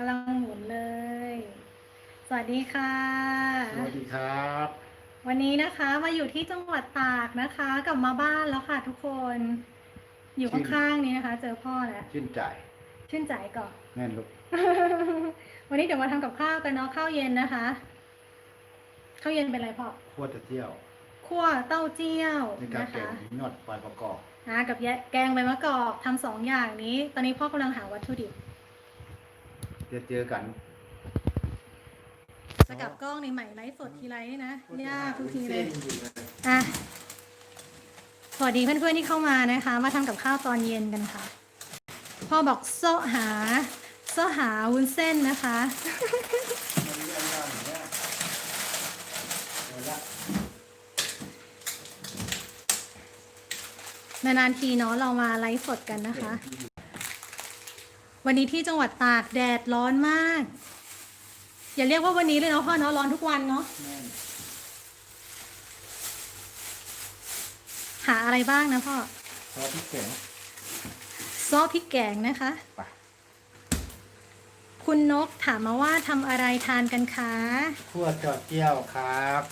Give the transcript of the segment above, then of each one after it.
กำลังหมุนเลย สวัสดีค่ะ สวัสดีครับ วันนี้นะคะมาอยู่ที่จังหวัดตากนะคะ กลับมาบ้านแล้วค่ะทุกคน อยู่ข้างๆนี้นะคะ เจอพ่อแล้ว ชื่นใจ ชื่นใจก่อนแน่นลูก วันนี้เดี๋ยวมาทำกับข้าวกันเนาะข้าวเย็นนะคะ ข้าวเย็นเป็นอะไรพ่อขั้วตะเที่ยวคั่วเต้าเจี้ยวในการนะแกงคะนวดปลายประกอบอ่ากับแยะแกงใบมะกอกทำสองอย่างนี้ ตอนนี้พ่อกำลังหาวัตถุดิบ จะเจอกันจะกลับกล้องในใหม่ไลฟ์สดทีไรนี่นะยากทุกทีเลยอะสวัสดีเพื่อนๆที่เข้ามานะคะ มาทำกับข้าวตอนเย็นกันค่ะ พ่อบอกโซะหาโซะหาวุ้นเส้นนะคะนานๆทีเนาะเรามาไลฟ์สดกันนะคะ วันนี้ที่จังหวัดตากแดดร้อนมาก อย่าเรียกว่าวันนี้เลยเนาะพ่อเนาะร้อนทุกวันเนาะหาอะไรบ้างนะพ่อซอสพริกแกงซอสพริกแกงนะคะไปคุณนกถามมาว่าทำอะไรทานกันคะ ขั้วจอดเจี้ยวครับ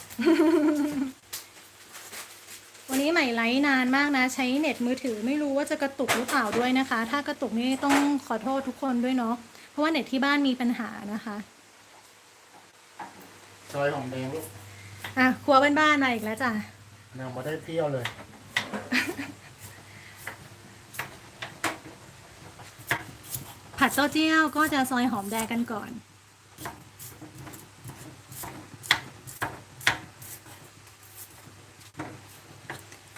วันนี้ใหม่ไลฟ์นานมากนะ ใช้เน็ตมือถือไม่รู้ว่าจะกระตุกหรือเปล่าด้วยนะคะ ถ้ากระตุกนี่ต้องขอโทษทุกคนด้วยเนาะเพราะว่าเน็ตที่บ้านมีปัญหานะคะซอยหอมแดงลูกอะครัวบ้านๆมาอีกแล้วจ้ะยังมาได้เที่ยวเลย ผัดเต้าเจี้ยวก็จะซอยหอมแดงกันก่อน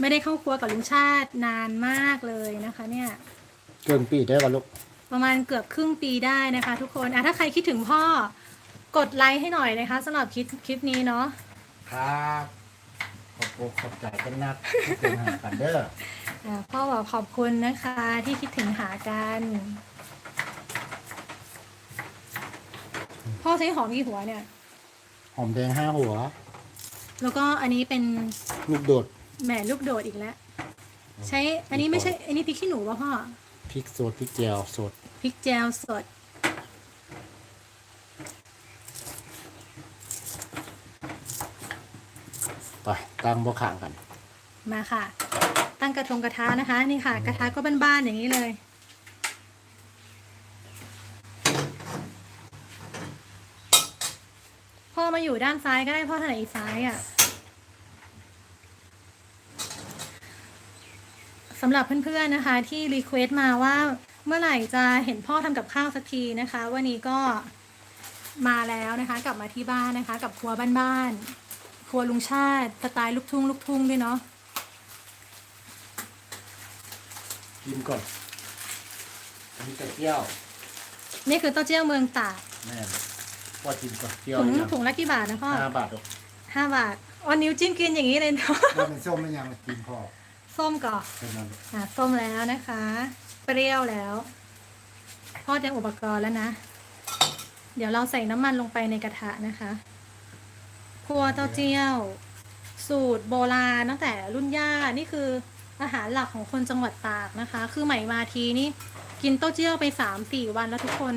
ไม่ได้เข้าครัวกับลุงชาตินานมากเลยนะคะ เนี่ย เกินปีได้กันลูกประมาณเกือบครึ่งปีได้นะคะ ทุกคนอะถ้าใครคิดถึงพ่อกดไลค์ให้หน่อยนะคะสำหรับคลิปคลิปนี้เนาะครับขอบคุณขอบใจกันนักขอบคุณหากันเด้ออะพ่อบอกขอบคุณนะคะ ที่คิดถึงหากัน พ่อใช้หอมกี่หัวเนี่ย หอมแดงห้าหัว แล้วก็อันนี้เป็นลูกโดด แหม่ลูกโดดอีกแล้ว ใช้ อันนี้ไม่ใช่ อันนี้พริกขี้หนูป่ะพ่อ พริกสดพริกแจวสด พริกแจวสด ไปตั้งบ่ข่างกัน มาค่ะ ตั้งกระทงกระทะนะคะ นี่ค่ะ กระทะก็บ้านๆอย่างนี้เลย พ่อมาอยู่ด้านซ้ายก็ได้พ่อถนัดอีกซ้ายอะ่ สำหรับเพื่อนๆนะคะ ที่รีเควสต์มาว่าเมื่อไหร่จะเห็นพ่อทำกับข้าวสักทีนะคะ วันนี้ก็มาแล้วนะคะ กลับมาที่บ้านนะคะ กับครัวบ้านๆครัวลุงชาติสไตล์ลูกทุ่งลูกทุ่งด้วยเนาะกินก่อนอันนี้ตะเที่ยวนี่คือเต้าเจี้ยวเมืองตากแม่นพอกินก่อนเที่ยวถุงยังถุงละกี่บาทนะพ่อห้าบาทลูกห้าบาทอ๋อนิ้วจิ้มกินอย่างนี้เลยเนาะ ว่าเป็นส้มไม่ยังกินพอ ส้มก่อนเท่านั้นลูกอะส้มแล้วนะคะ เปรี้ยวแล้วพ่อเตรียมอุปกรณ์แล้วนะ เดี๋ยวเราใส่น้ำมันลงไปในกระทะนะคะครัวเต้าเจี้ยว สูตรโบราณตั้งแต่รุ่นย่านี่คืออาหารหลักของคนจังหวัดตากนะคะ คือใหม่มาทีนี่กินเต้าเจี้ยวไปสามสี่วันแล้วทุกคน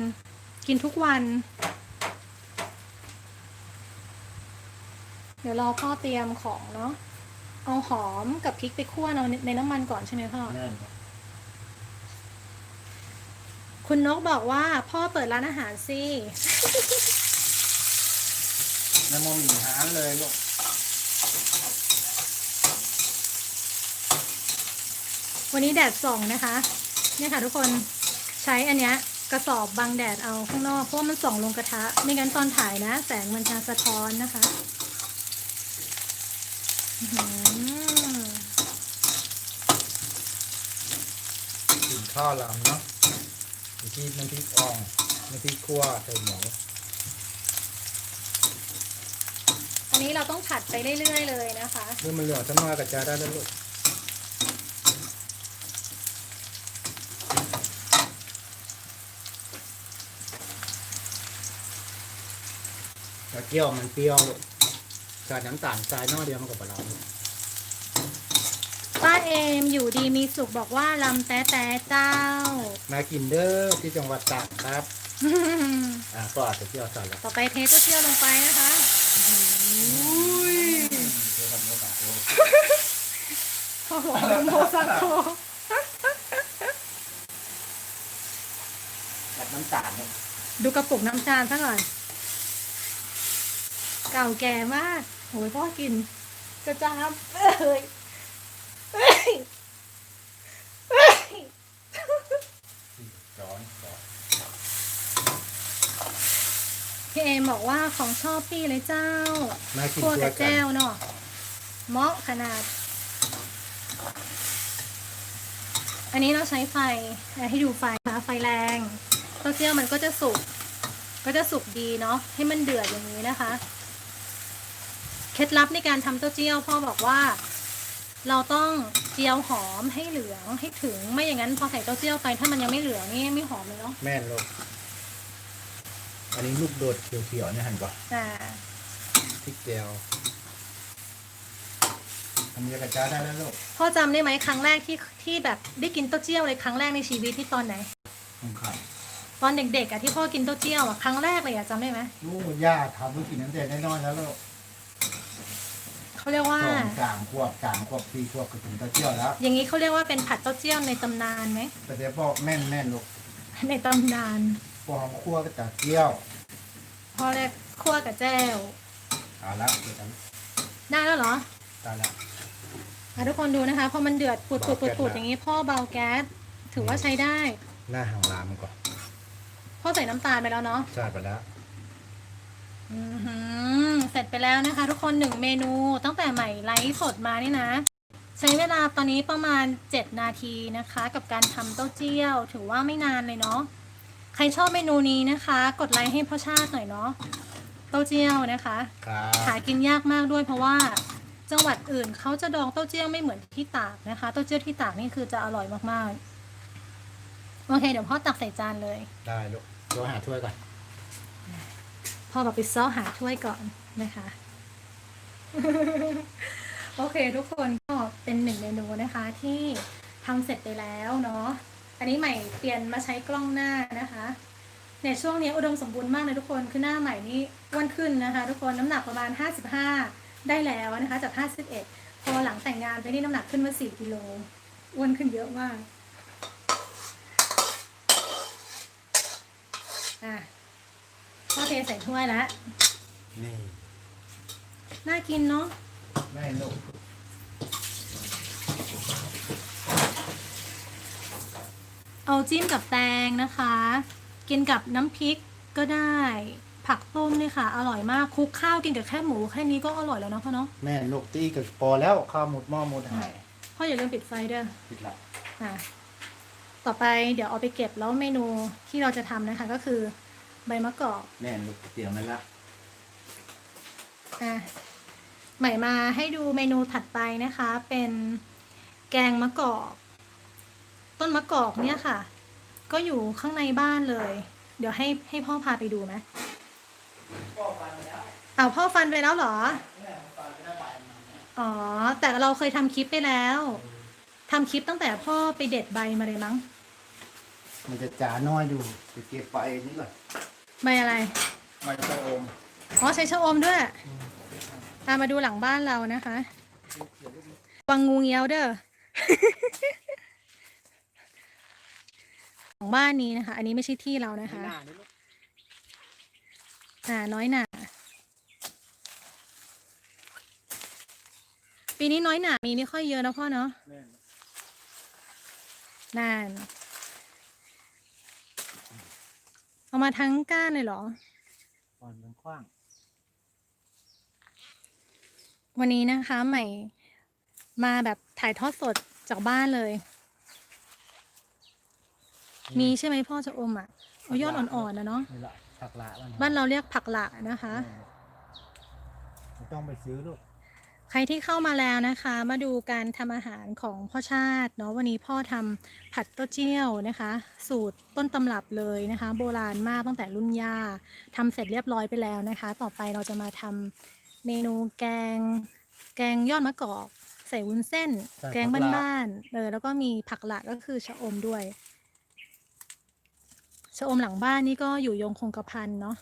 กินทุกวัน เดี๋ยวรอพ่อเตรียมของเนาะ เอาหอมกับพริกไปคั่วในในน้ำมันก่อนใช่ไหมพ่อแน่นคุณนกบอกว่าพ่อเปิดร้านอาหารสิแล้วมอมีหารเลยลูกวันนี้แดดส่องนะคะ เนี่ยค่ะทุกคนใช้อันเนี้ยกระสอบบังแดดเอาข้างนอกเพราะว่ามันส่องลงกระทะ ไม่งั้นตอนถ่ายนะ แสงมันจะสะท้อนนะคะ อื้อหือ กินข้าวลำเนาะอยู่ที่น้ำพริกอ่องน้ำพริกคั่วใส่หมูอันนี้เราต้องผัดไปเรื่อยๆเลยนะคะ เมื่อมันเหลืองสักหน่อยก็จะได้แล้วลูกแต่เกี๊ยวมันเปรี้ยวลูกใส่น้ำตาลทรายน้อยเดียวมันก็ปลาร้าลูกป้า เอมอยู่ดีมีสุขบอกว่าลำแต่แต่เจ้า มากินเด้อที่จังหวัดตากครับ อะก็อาจจะเที่ยวสั่นแล้วต่อไปเทเต้าเจี้ยวลงไปนะคะอุ้ยพ่อบอกว่าโมซังโคแบบน้ำตาลเนี่ยดูกระปุกน้ำตาลซะก่อน เก่าแก่มากโหยพ่อกินกระจามเอ้ยเอ้ยเอ้ย ร้อนร้อน พี่เอมบอกว่าของชอบพี่เลยเจ้าน่ากินคั่วด้วกัยบกัแจ้นวเนาะเหมาะขนาด อันนี้เราใช้ไฟอะให้ดูไฟนะคะไฟแรงเต้าเจี้ยวมันก็จะสุก ก็จะสุกดีเนาะให้มันเดือดอย่างนี้นะคะ เคล็ดลับในการทำเต้าเจี้ยวพ่อบอกว่า เราต้องเจียวหอมให้เหลืองให้ถึงไม่อย่างนั้นพอใส่เต้าเจี้ยวไปถ้ามันยังไม่เหลืองนี่ไม่หอมเลยเนาะแม่นลูก อันนี้ลูกโดดเขียวๆเนี่ยหันก่อนอ่าพริกเจียวทำยากระจาได้แล้วลูกพ่อจำได้ไหมครั้งแรกที่ที่แบบได้กินเต้าเจี้ยวเลยครั้งแรกในชีวิตที่ตอนไหนผมขับตอนเด็กๆอะที่พ่อกินเต้าเจี้ยวอะครั้งแรกเลยอะจำได้ไหมลูกย่าทำลูกกินน้ำแดงน้อยๆแล้วลูกเขาเรียกว่า สองสามขวบสามขวบสี่ขวบก็ถึงตะเกียวแล้วอย่างนี้เขาเรียกว่าเป็นผัดเต้าเจี้ยวในตำนานไหมแต่เดี๋ยวบอกแม่นแม่นๆลูก ในตำนาน พอหอมคั่วก็ตะเกียวพ่อเรียกคั่วกับแจ้วเอาละเดี๋ยวกันได้แล้วเหรอตายละอะทุกคนดูนะคะพอมันเดือดปุดปุดปุดปุดเบาแก๊สนะอย่างนี้พ่อเบาแก๊สถือว่าใช้ได้หน้าหางลามก่อนพ่อใส่น้ำตาลไปแล้วเนาะใช่ไปแล้วอือหือเสร็จไปแล้วนะคะ ทุกคนหนึ่งเมนูตั้งแต่ใหม่ไลฟ์สดมานี่นะ ใช้เวลาตอนนี้ประมาณ 7 นาทีนะคะ กับการทำเต้าเจี้ยว ถือว่าไม่นานเลยเนาะ ใครชอบเมนูนี้นะคะ กดไลค์ให้พ่อชาติหน่อยเนาะเต้าเจี้ยวนะคะ ครับหากินยากมากด้วยเพราะว่าจังหวัดอื่นเขาจะดองเต้าเจี้ยวไม่เหมือนที่ตากนะคะ เต้าเจี้ยวที่ตากนี่คือจะอร่อยมากๆ โอเค เดี๋ยวพ่อตักใส่จานเลย ได้ลูกเดี๋ยวหาถ้วยก่อน พ่อบอกไปซ้อหาถ้วยก่อนนะคะ โอเค ทุกคนก็เป็นหนึ่งเมนูนะคะที่ทำเสร็จไปแล้วเนาะ อันนี้ใหม่เปลี่ยนมาใช้กล้องหน้านะคะเนี่ยช่วงนี้อุดมสมบูรณ์มากเลยทุกคนคือหน้าใหม่นี่อ้วนขึ้นนะคะ ทุกคนน้ำหนักประมาณ 55 ได้แล้วนะคะจาก 51 พอหลังแต่งงานไปนี่น้ำหนักขึ้นมา 4 กิโลอ้วนขึ้นเยอะมากอะพ่อเทใส่ถ้วยแล้วนี่น่ากินเนาะแม่ลูก เอาจิ้มกับแตงนะคะ กินกับน้ำพริกก็ได้ ผักต้มเลยค่ะ อร่อยมากคลุกข้าวกินกับแค่หมูแค่นี้ก็อร่อยแล้วเนาะพ่อเนาะแม่ลูกตีกับพอแล้วข้าวหมดหม้อหมดหายพ่ออย่าลืมปิดไฟด้วยปิดละอะต่อไปเดี๋ยวเอาไปเก็บแล้วเมนูที่เราจะทำนะคะก็คือใบมะกอกแม่ลูกเตรียมไว้ละอะใหม่มาให้ดูเมนูถัดไปนะคะ เป็นแกงมะกอก ต้นมะกอกเนี่ยค่ะ ก็อยู่ข้างในบ้านเลย เดี๋ยวให้ให้พ่อพาไปดูไหมเอาพ่อฟันไปแล้วเหรออ๋อ แต่เราเคยทำคลิปไปแล้วทำคลิปตั้งแต่พ่อไปเด็ดใบมาเลยมั้ง มันจะจ๋าน้อยดูไปเก็บไปนี่ก่อนใบอะไรมันจะอมอ๋อใช้ชะอมด้วยตามมาดูหลังบ้านเรานะคะ วังงูเงี้ยวเด้อ ของบ้านนี้นะคะ อันนี้ไม่ใช่ที่เรานะคะ อ่า น้อยหนาปีนี้น้อยหนามีไม่ค่อยเยอะนะพ่อเนาะแม่นั่นเอามาทั้งก้านเลยเหรอก่อนมันกว้าง วันนี้นะคะใหม่มาแบบถ่ายทอดสดจากบ้านเลย มีใช่ไหมพ่อจะอมอะเอายอดอ่อนๆนะเนาะนี่ละผักละมันบ้านเราเรียกผักหละนะคะ ไม่ต้องไปซื้อลูกใครที่เข้ามาแล้วนะคะ มาดูการทำอาหารของพ่อชาติเนาะวันนี้พ่อทำผัดเต้าเจี้ยวนะคะ สูตรต้นตำรับเลยนะคะ โบราณมากตั้งแต่รุ่นย่าทำเสร็จเรียบร้อยไปแล้วนะคะ ต่อไปเราจะมาทำเมนูแกง แกงยอดมะกอก ใส่วุ้นเส้นแกงบ้านๆเออแล้วก็มีผักหละก็คือชะอมด้วยชะอมหลังบ้านนี่ก็อยู่ยงคงกระพันเนาะ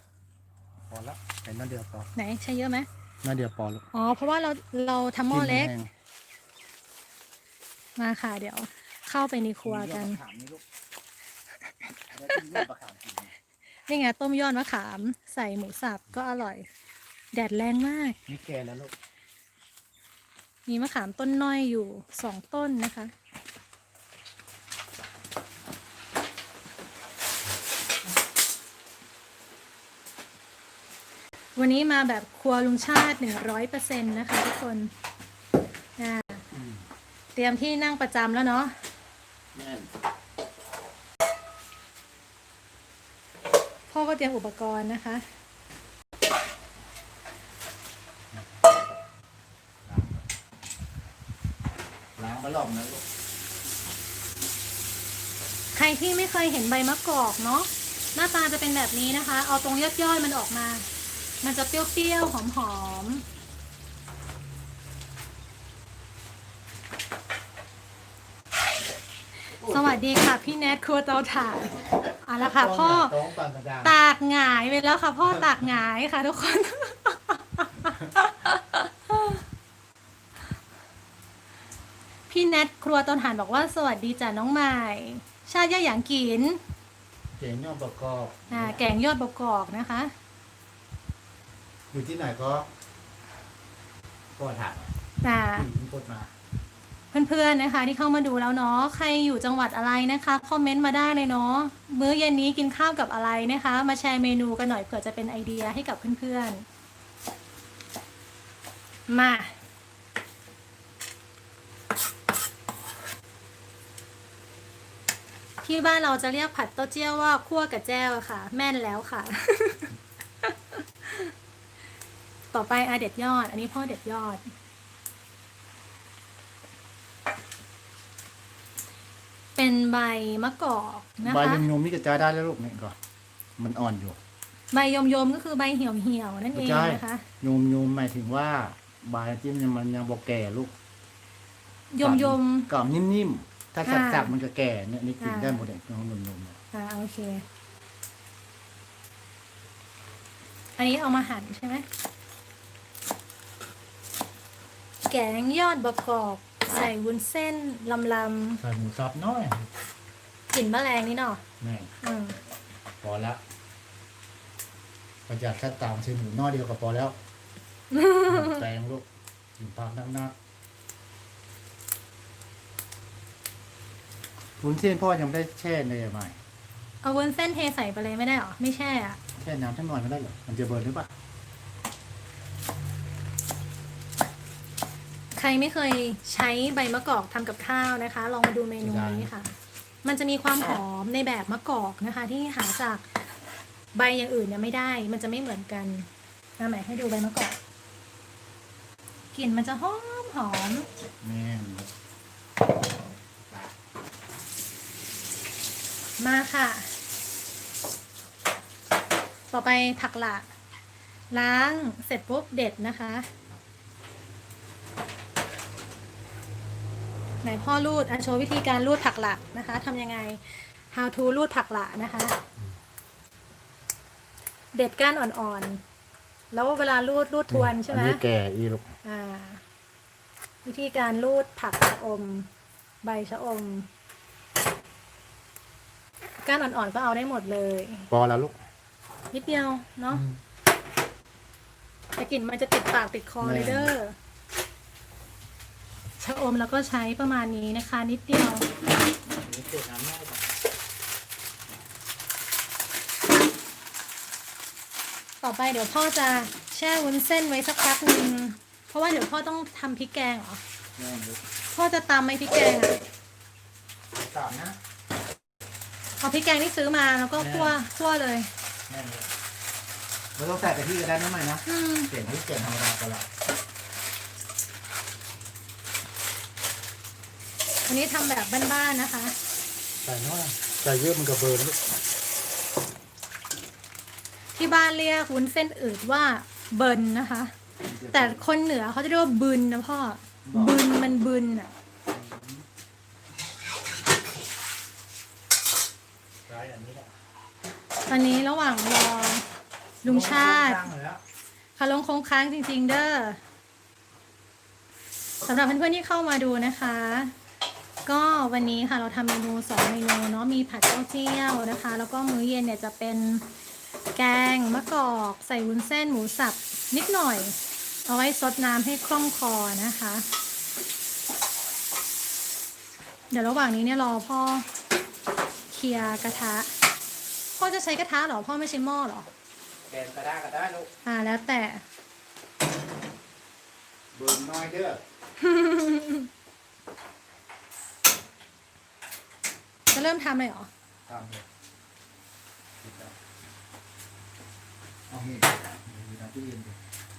พอละเห็นน้าเดียวพอไหนใช้เยอะไหมน้าเดียวพอแล้วอ๋อเพราะว่าเราเราทำหม้อเล็กแห้งมาค่ะเดี๋ยว เข้าไปในครัวกันมียอดมะขามนี่ลูกแล้วกินยอดมะขามกินไหมนี่ไงต้มยอดมะขามใส่หมูสับก็อร่อย แดดแรงมาก นี่แก่แล้วลูกมีมะขามต้นน้อยอยู่สองต้นนะคะ วันนี้มาแบบครัวลุงชาติหนึ่งร้อยเปอร์เซ็นต์นะคะทุกคนอ่าอืมเตรียมที่นั่งประจำแล้วเนาะแน่นพ่อก็เตรียมอุปกรณ์นะคะ ล้างมาลองนะลูกใครที่ไม่เคยเห็นใบมะกอกเนาะหน้าตาจะเป็นแบบนี้นะคะ เอาตรงยอดย่อยๆมันออกมา มันจะเปรี้ยวๆ หอมๆ สวัสดีค่ะ พี่แนทครัวเตาถ่านเอาละค่ะพ่อต้องปั่นกระดาษตากหงายไปแล้วค่ะ พ่อตากหงายค่ะทุกคน พี่แนทครัวต้นหานบอกว่าสวัสดีจ้ะน้องใหม่ ชาติย่าหยางกินเก่งยอดประกอบอ่าแกงยอดบกกอกนะคะ อยู่ที่ไหนก็ก็ถามอ่าที่พูดมา เพื่อนๆ นะคะ ที่เข้ามาดูแล้วเนาะใครอยู่จังหวัดอะไรนะคะคอมเมนต์มาได้เลยเนาะมื้อเย็นนี้กินข้าวกับอะไรนะคะ มาแชร์เมนูกันหน่อยเผื่อจะเป็นไอเดียให้กับเพื่อนๆ มา ที่บ้านเราจะเรียกผัดเต้าเจี้ยวว่าคั่วกับแจ้วอะค่ะ แม่นแล้วค่ะ ต่อไปอาเด็ดยอด อันนี้พ่อเด็ดยอด เป็นใบมะกอกนะใบคะยมยมนี่กระจายได้แล้วลูกนี่ก่อนมันอ่อนอยู่ ใบยมยมๆก็คือใบเหี่ยวเหี่ยวๆนั่นเองใช่นะคะยมยมหมายถึงว่าใบจิ้มเนี่ยมันยังบอกแก่ลูกยมยมกรอบนิ่มๆ ถ้าอ่าสับๆมันจะแก่เนี่ยนี่กินอ่าได้หมดเลยน้องนมๆเนี่ยๆอ่าโอเค อันนี้เอามาหั่นใช่ไหม แกงยอดบะกอกใส่วุ้นเส้นลำลใส่หมูสับน้อยำกลิ่นแมลงนี่เนาะแม่อืมพอละประหยัดแค่ตามใช้หมูน้อยเดียวก็พอแล้วแตงลูกกินผักนักๆวุ้นเส้นพ่อยังไม่ได้แช่เลยไหมเอาวุ้นเส้นเทใส่ไปเลยไม่ได้หรอไม่แช่อะแช่น้ำสักหน่อยไม่ได้เหรอมันจะเบิร์นหรือเปล่า ใครไม่เคยใช้ใบมะกอกทำกับข้าวนะคะ ลองมาดูเมนูนี้ค่ะ มันจะมีความหอมในแบบมะกอกนะคะ ที่หาจากใบอย่างอื่นเนี่ยไม่ได้ มันจะไม่เหมือนกันนะหมายให้ดูใบมะกอกกลิ่นมันจะหอมหอมแม่นมาค่ะ ต่อไปผักหละล้างเสร็จปุ๊บเด็ดนะคะ ไหนพ่อรูดอะโชว์วิธีการรูดผักหละนะคะทำยังไง how to รูดผักหละนะคะ เด็ดก้านอ่อนๆ แล้วเวลารูดรูดทวนใช่ไหมอันนี้แก่อีลูกอ่า วิธีการรูดผักชะอม ใบชะอม ก้านอ่อนๆก็เอาได้หมดเลย พอแล้วลูก นิดเดียวเนาะแต่กลิ่นมันจะติดปากติดคอเลยเด้อ ชะอมแล้วก็ใช้ประมาณนี้นะคะ นิดเดียวนี่เกิดน้ำแม่ก่อนต่อไปเดี๋ยวพ่อจะแช่วุ้นเส้นไว้สักพักหนึ่งเพราะว่าเดี๋ยวพ่อต้องทำพริกแกงเหรอแม่นลูกพ่อจะตำไหมพริกแกงอะตามนะ เอาพริกแกงที่ซื้อมาแล้วก็คั่วคั่วเลย แม่นลูกเราต้องใส่กะทิก็ได้นะใหม่นะอืม เปลี่ยนที่เปลี่ยนธรรมดาก็ละ อันนี้ทำแบบบ้านๆนะคะ ใส่น้อยใส่เยอะมันก็เบิร์นลูกที่บ้านเรียกวุ้นเส้นอืดว่าเบิร์นนะคะ แต่คนเหนือเขาจะเรียกว่าบึนนะพ่อบึนมันบึนอะใส่อันนี้แหละตอนนี้ระหว่างรอลุงชาติตั้งแล้วคาลงคงค้างจริง ๆ เด้อสำหรับเพื่อนๆที่เข้ามาดูนะคะ ก็วันนี้ค่ะเราทำเมนูสองเมนูเนาะมีผัดเต้าเจี้ยวนะคะ แล้วก็มื้อเย็นเนี่ยจะเป็นแกงมะกอกใส่วุ้นเส้นหมูสับนิดหน่อย เอาไว้ซดน้ำให้คล่องคอนะคะ เดี๋ยวระหว่างนี้เนี่ยรอพ่อเคลียร์กระทะ พ่อจะใช้กระทะเหรอ พ่อไม่ใช้หม้อเหรอแกนก็ได้ก็ได้ลูกอ่าแล้วแต่เบิ่งน้อยเด้อ จะเริ่มทำเลยเหรอตามเลยเอาเห็ดอยู่ในตู้เย็นดิ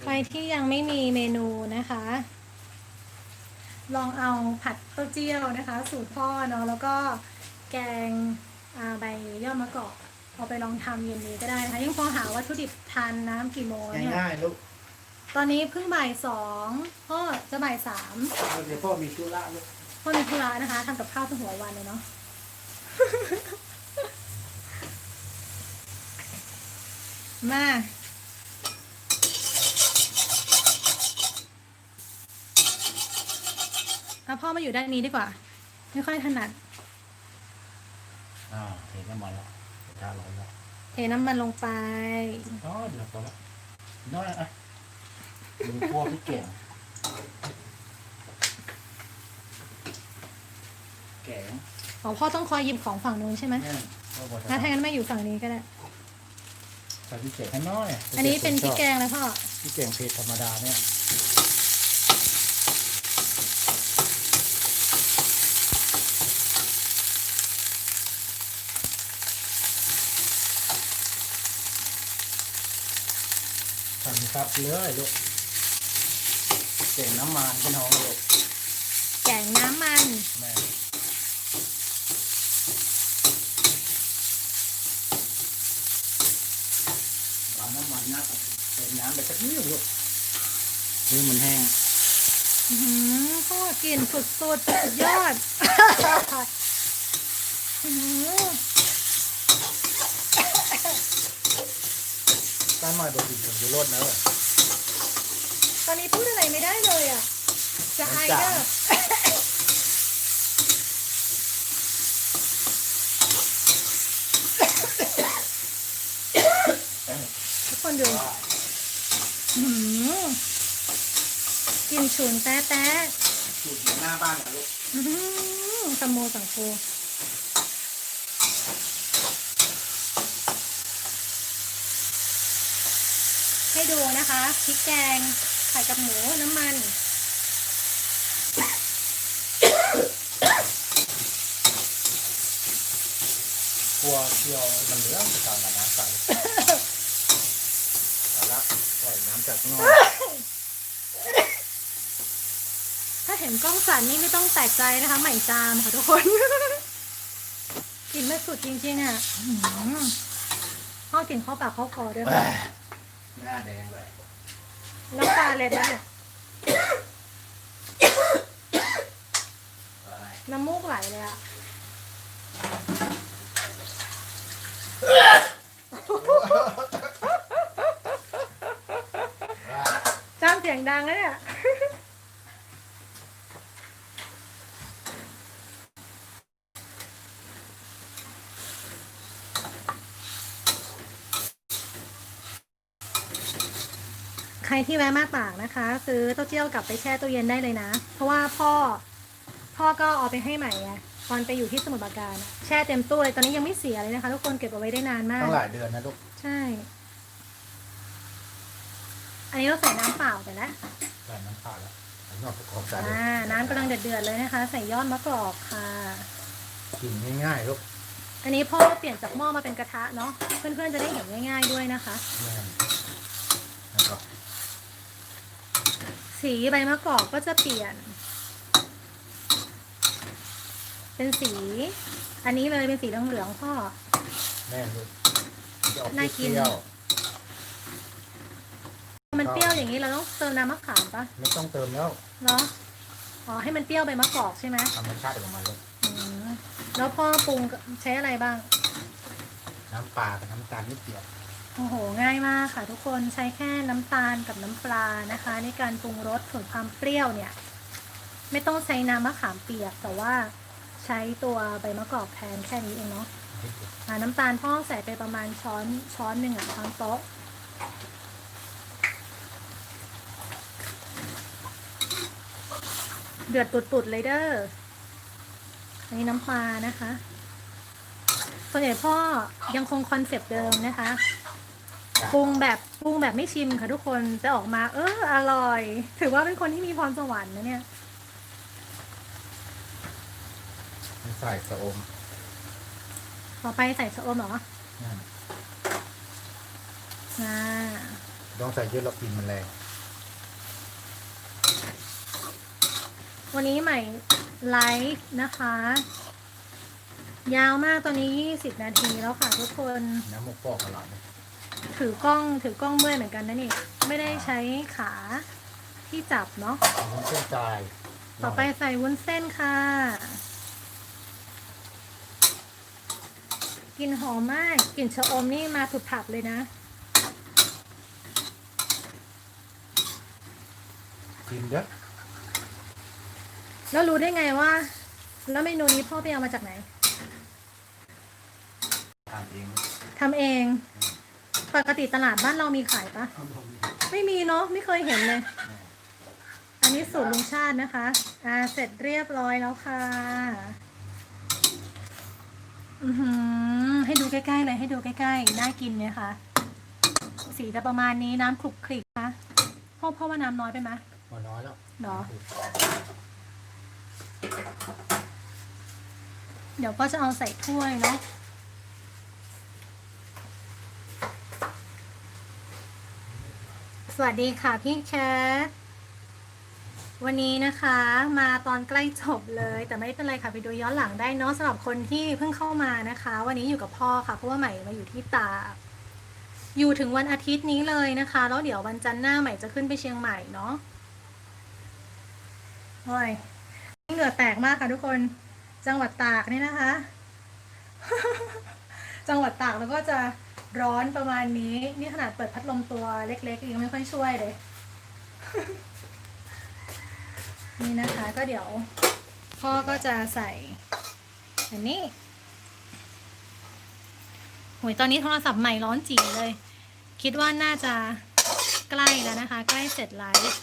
ใครที่ยังไม่มีเมนูนะคะ ลองเอาผัดเต้าเจี้ยวนะคะ สูตรพ่อเนาะแล้วก็แกงอ่าใบยอดมะกอกเอาไปลองทำเย็นนี้ก็ได้นะคะยังพอหาวัตถุดิบทานน้ำกี่โมงเนี่ยง่ายๆลูกตอนนี้เพิ่งบ่ายสองพ่อจะบ่ายสามเดี๋ยวพ่อมีธุระลูกพ่อมีธุระนะคะทำกับข้าวตั้งหัววันเลยเนาะ มา เอาพ่อมาอยู่ด้านนี้ดีกว่า ไม่ค่อยถนัด อ่าเห็นน้ำมันแล้วกระทะร้อนแล้วเทน้ำมันลงไปอ๋อเดี๋ยวพอละน้อยอะมึงพวพี่เก่งแกง อ๋อพ่อต้องคอยหยิบของฝั่งนู้นใช่ไหมแม่พ่อบอกจะถ้าทางนั้นไม่อยู่ฝั่งนี้ก็ได้ใส่พี่เก่งให้น้อยอันนี้เป็นพริกแกงแล้วพ่อพี่เก่งเผ็ดธรรมดาเนี่ยทำครับเลยลูกเก่งน้ำมันพี่น้องลูกแกงน้ำมันแม่วาง น้ำมันนะเติมน้ำไปสักนิดลูกนี่มันแห้งอื้อหือพ่อกลิ่นสุดๆสุดยอดอื้อหือต้านหน่อยบดดินถึงจะรดนะเว้ยตอนนี้พูดอะไรไม่ได้เลยอะ จะอายมันเด้จางอ ทุกคนดูอื้อหือกลินฉุนแต๊ะแต๊ะอยู่หน้าบ้านนะลูกอื้อหือสมโมสังโคให้ดูนะคะพริกแกงใส่กับหมูน้ำมันกลัวเคี่ยวมันเหลืองจะตามกับน้ำใสเอาละปล่อยน้ำ จากข้างนอกถ้าเห็นกล้องสั่นนี่ไม่ต้องแปลกใจนะคะ ใหม่จามค่ะทุกคน กินไม่สุดจริงๆอะอื้อหือพ่อกินเข้าปากเข้าคอด้วยแหม่ค่ะหน้าแดงเลยน้ำตาเล็ดแล้วเนี่ยอะไรน้ำมูกไหลเลยอะ จ้ามเสียงดังเลยเนี่ยใครที่แวะมาปากนะคะ ซื้อเต้าเจี้ยวกลับไปแช่ตู้เย็นได้เลยนะ เพราะว่าพ่อ พ่อก็เอาไปให้ใหม่ไงตอนไปอยู่ที่สมุทรปราการอะแช่เต็มตู้เลยตอนนี้ยังไม่เสียเลยนะคะ ทุกคนเก็บเอาไว้ได้นานมากตั้งหลายเดือนนะลูก ใช่ อันนี้เราใส่น้ำเปล่าไปแล้วใส่น้ำผ่าแล้วอันนอกประกอบใส่เลยอ่าน้ำกำลังเดือดๆเลยนะคะ ใส่ยอดมะกอกค่ะ กินง่ายๆลูกอันนี้พ่อเปลี่ยนจากหม้อมาเป็นกระทะเนาะเพื่อนๆจะได้เห็นง่ายๆด้วยนะคะ แม่นแล้วก็สีใบมะกอกก็จะเปลี่ยน เป็นสี อันนี้เลยเป็นสีเหลืองๆพ่อ แม่นลูกจะออกน่ากินเปรี้ยว มันเปรี้ยวอย่างนี้เราต้องเติมน้ำมะขามปะไม่ต้องเติมแล้วเนาะอ๋อให้มันเปรี้ยวใบมะกอกใช่ไหมธรรมชาติของมันลูกอืมแล้วพ่อปรุงใช้อะไรบ้าง น้ำปลากับน้ำตาลนิดเดียวโอ้โห ง่ายมากค่ะทุกคนใช้แค่น้ำตาลกับน้ำปลานะคะ ในการปรุงรสส่วนความเปรี้ยวเนี่ย ไม่ต้องใช้น้ำมะขามเปียก แต่ว่าใช้ตัวใบมะกอกแทนแค่นี้เองเนาะนิดเดียวอ่าน้ำตาลพ่อใส่ไปประมาณช้อนช้อนหนึ่งอะช้อนโต๊ะ เดือดปุดๆเลยเด้ออันนี้น้ำปลานะคะ ส่วนใหญ่พ่อยังคงคอนเซปต์เดิมนะคะปรุงแบบปรุงแบบไม่ชิมค่ะทุกคนจะออกมา เอออร่อย ถือว่าเป็นคนที่มีพรสวรรค์นะเนี่ยใส่สะอม ต่อไปใส่ชะอมเหรอนั่นอ่าต้องใส่เยอะแล้วกลินมันแรง วันนี้ใหม่ไลฟ์นะคะ ยาวมากตอนนี้ 20 นาทีแล้วค่ะทุกคน น้ำหมกปอกอร่อยนะถือกล้องถือกล้องเมื่อยเหมือนกันนะนี่ ไม่ได้ใช้ขาที่จับเนาะเอาน้ำเส้นใจายต่อไปใส่วุ้นเส้นค่ะ กลิ่นหอมมากกลิ่นชะอมนี่มาผุดผับเลยนะ กินเด้อ แล้วรู้ได้ไงว่า แล้วเมนูนี้พ่อไปเอามาจากไหนทานเองทำเอง ปกติตลาดบ้านเรามีขายปะไม่มีเนาะไม่เคยเห็นเลย อันนี้สูตรลุงชาตินะคะ อ่าเสร็จเรียบร้อยแล้วค่ะ อือหือ ให้ดูใกล้ๆเลยให้ดูใกล้ๆน่ากินไหมคะสีจะประมาณนี้น้ำคลุกคลิกคะพ่อพ่อว่าน้ำน้อยไปไหมพอน้อยแล้วเนาะ เดี๋ยวก็จะเอาใส่ถ้วยเนาะสวัสดีค่ะพี่แคทวันนี้นะคะมาตอนใกล้จบเลย แต่ไม่เป็นไรค่ะไปดูย้อนหลังได้เนาะสำหรับคนที่เพิ่งเข้ามานะคะ วันนี้อยู่กับพ่อค่ะเพราะว่าใหม่มาอยู่ที่ตาอยู่ถึงวันอาทิตย์นี้เลยนะคะ แล้วเดี๋ยววันจันทร์หน้าใหม่จะขึ้นไปเชียงใหม่เนาะโอ้ย เหงื่อแตกมากค่ะทุกคน จังหวัดตากนี่นะคะ จังหวัดตากแล้วก็จะร้อนประมาณนี้ นี่ขนาดเปิดพัดลมตัวเล็กๆยังไม่ค่อยช่วยเลย นี่นะคะก็เดี๋ยว พ่อก็จะใส่อันนี้โหยตอนนี้โทรศัพท์ใหม่ร้อนจีเลย คิดว่าน่าจะใกล้แล้วนะคะ ใกล้เสร็จไลฟ์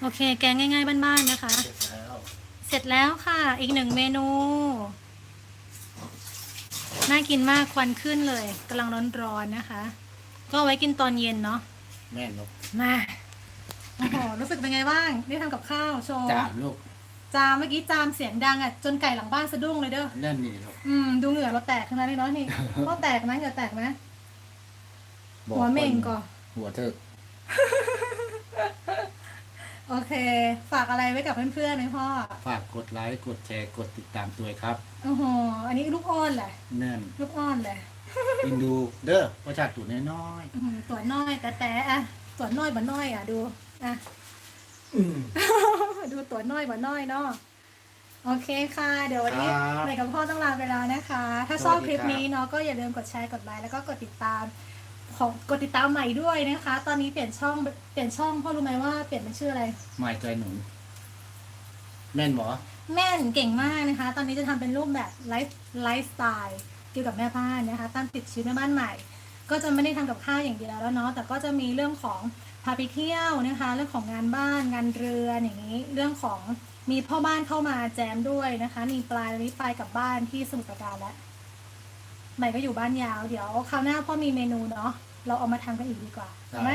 โอเค แกงง่าย ๆ บ้านๆนะคะ เสร็จแล้วเสร็จแล้วค่ะ อีกหนึ่งเมนู น่ากินมากควันขึ้นเลยกำลังร้อนๆนะคะ ก็เอาไว้กินตอนเย็นเนาะแม่นกมาโอ้โหรู้สึกเป็นไงบ้างได้ทำกับข้าวโชว์จามลูกจามเมื่อกี้จามเสียงดังอะจนไก่หลังบ้านสะดุ้งเลยเด้อนั่นนี่ลูกอืมดูเหงื่อเราแตกทั้งนั้นเลยเนาะนี่พ่อแตกไหมเหงื่อแตกไหมบอกหัวเม่งก่อนหัวเถอะ โอเค ฝากอะไรไว้กับเพื่อนๆไหมพ่อฝากกดไลค์กดแชร์กดติดตามตัวครับ โอ้โหอันนี้ลูกอ้อนแหละนั่นลูกอ้อนเลยกินดูเด้อประชาตัวน้อยอื้อหือตัวน้อยแต่แต่อะตัวน้อยบ่น้อยอะดูอะ ๆอืม ดูตัวน้อยบ่น้อยเนาะโอเคค่ะ เดี๋ยววันนี้ครับใหม่กับพ่อต้องลาไปแล้วนะคะ ถ้าสชวัอสบดีคลิปครับ นี้เนาะก็อย่าลืมกดแชร์กดไลค์แล้วก็กดติดตาม ของกดติดตามใหม่ด้วยนะคะ ตอนนี้เปลี่ยนช่องเปลี่ยนช่องพ่อรู้ไหมว่าเปลี่ยนเป็นชื่ออะไร ไม่ใจหนุนแม่นหมอแม่นเก่งมากนะคะ ตอนนี้จะทำเป็นรูปแบบไลฟ์ไลฟ์สไตล์เกี่ยวกับแม่บ้านนะคะตามติดชีวิตแม่บ้านใหม่ ก็จะไม่ได้ทำกับข้าวอย่างเดียวแล้วเนาะแต่ก็จะมีเรื่องของพาไปเที่ยวนะคะ เรื่องของงานบ้านงานเรือนอย่างนี้ เรื่องของมีพ่อบ้านเข้ามาแจมด้วยนะคะ มีปลายวันนี้ปลายกลับบ้านที่สมุทรปราการแล้วใหม่ก็อยู่บ้านยาว เดี๋ยวคราวหน้าพ่อมีเมนูเนาะ เราเอามาทำกันอีกดีกว่าเอาไหม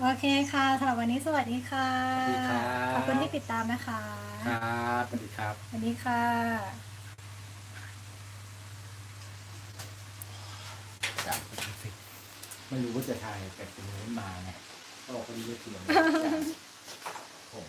โอเคค่ะสำหรับวันนี้สวัสดีค่ะ สวัสดีครับ ขอบคุณที่ติดตามนะคะครับสวัสดีครับ สวัสดีค่ะ จากไม่รู้ว่าจะถ่ายแต่ตรงนู้นมาไงก็บอกว่าดีจะเปลี่ยนผม